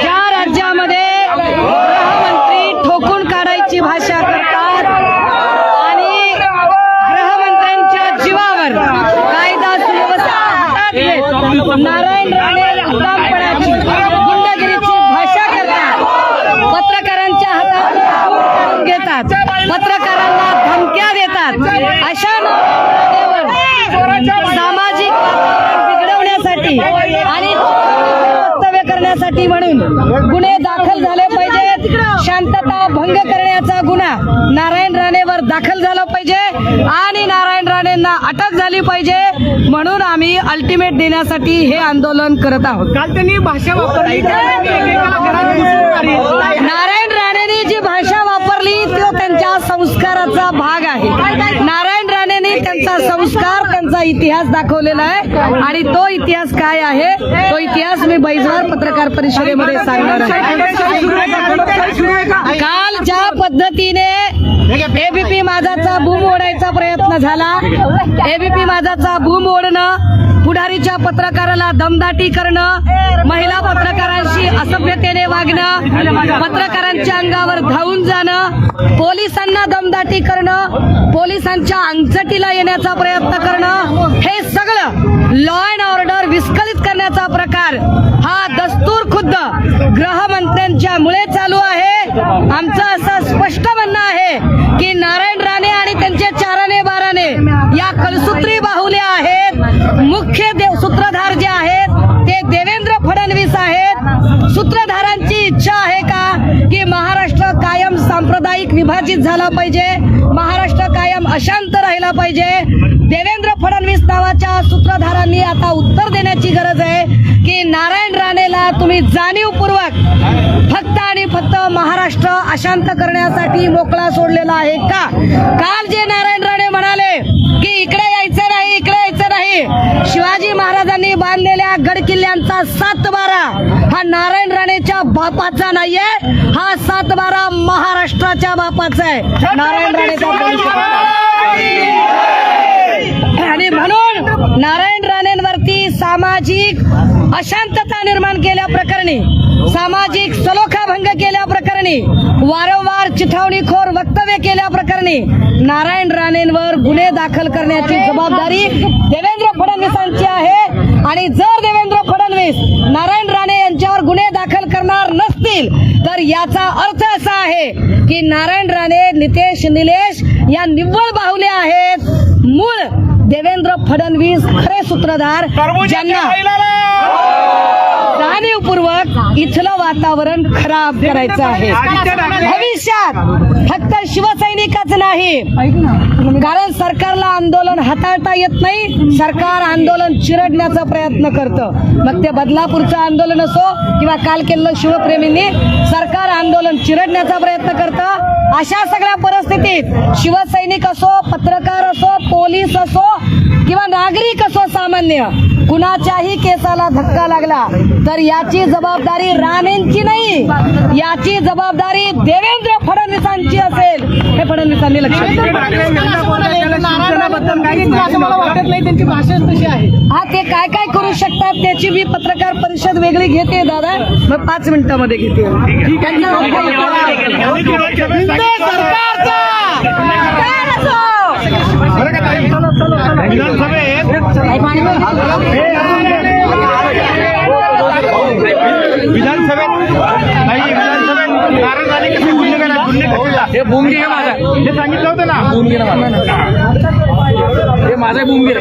ज्या राज्यामध्ये गृहमंत्री ठोकून काढायची भाषा करतात आणि गृहमंत्र्यांच्या जीवावर कायदा सुव्यवस्था हातात घेत नारायण राणे हरामपणाची गुंडगिरीची भाषा करतात पत्रकारांच्या हातात काढून घेतात पत्रकारांना धमक्या देतात अशा नारायण राणेवर सामाजिक वातावरण बिघडवण्यासाठी आणि वक्तव्य करण्यासाठी म्हणून गुन्हे दाखल झाले पाहिजेत. शांतता भंग करण्याचा गुन्हा नारायण राणेवर दाखल झाला पाहिजे आणि नारायण राणेंना अटक झाली पाहिजे म्हणून आम्ही अल्टिमेट देण्यासाठी हे आंदोलन करत आहोत. काल त्यांनी भाषा वापरली. नारायण राणेने जी भाषा वापरली तो त्यांच्या संस्काराचा भाग आहे. नारायण राणेने त्यांचा संस्कार त्यांचा इतिहास दाखवलेला आहे. आणि तो इतिहास काय आहे? तो इतिहास मी बैजवार पत्रकार परिषदेमध्ये सांगणार आहे. काल ज्या पद्धतीने माझाचा बूम ओढायचा प्रयत्न झाला. एबीपी माझाचा बूम ओढणं पुढारीच्या पत्रकाराला दमदाटी करणं महिला पत्रकारांशी असभ्यतेने वागणं पत्रकारांच्या अंगावर धावून जाणं पोलिसांना दमदाटी करणं पोलिसांच्या अंगचटीला येण्याचा प्रयत्न करणं विभाजित झाला पाहिजे. महाराष्ट्र कायम अशांत राहिला पाहिजे. देवेंद्र फडणवीस नावाच्या सूत्रधारांनी आता उत्तर देण्याची गरज आहे की नारायण राणेला तुम्ही जाणीवपूर्वक फक्त आणि फक्त महाराष्ट्र अशांत करण्यासाठी मोकळा सोडलेला आहे का? काल जे नारायण नाही शिवाजी महाराजांनी बांधलेल्या गड किल्ल्यांचा सात बारा हा नारायण राणेच्या बापाचा नाहीये हा सात बारा महाराष्ट्राच्या बापाचा आहे. नारायण राणेचा आणि म्हणून नारायण राणेंवरती सामाजिक अशांतता निर्माण केल्या प्रकरणी सामाजिक सलोखा भंग केल्या प्रकरणी वारंवार चिथावणीखोर वक्तव्य केल्या प्रकरणी नारायण राणेंवर गुन्हे दाखल करण्याची जबाबदारी देवेंद्र फडणवीसांची आहे. आणि जर देवेंद्र फडणवीस नारायण राणे यांच्यावर गुन्हे दाखल करणार नसतील तर याचा अर्थ असा आहे की नारायण राणे नितेश निलेश या निव्वळ बाहुले आहेत. मूळ देवेंद्र फडणवीस खरे सूत्रधार. ज्यांना जाणीवपूर्वक इथलं वातावरण खराब करायचं आहे. भविष्यात फक्त शिवसैनिकच नाही कारण सरकारला आंदोलन हाताळता येत नाही सरकार आंदोलन चिरडण्याचा प्रयत्न करतं. मग ते बदलापूरचं आंदोलन असो किंवा काल केलेलं शिवप्रेमींनी सरकार आंदोलन चिरडण्याचा प्रयत्न करतं. अशा सगळ्या परिस्थितीत शिवसैनिक असो पत्रकार असो पोलीस असो किंवा नागरिक असो सामान्य कुणाच्याही केसाला धक्का लागला तर याची जबाबदारी राणेंची नाही. याची जबाबदारी देवेंद्र फडणवीसांची असेल. हे फडणवीसांनी लक्षात घ्यावं. शिक्षणाबद्दल काही असं मला वाटत नाही त्यांची भाषाच तशी आहे. हा ते काय काय करू शकतात त्याची मी पत्रकार परिषद वेगळी घेते दादा. मग पाच मिनिटामध्ये घेते. विधानसभेत नाही विधानसभेत नाराज झाले कसे गुन्हे करा गुन्हे कसे हे बुंगी हे माझा. हे सांगितलं होतं ना? बुंगी हे माझा बुंगी.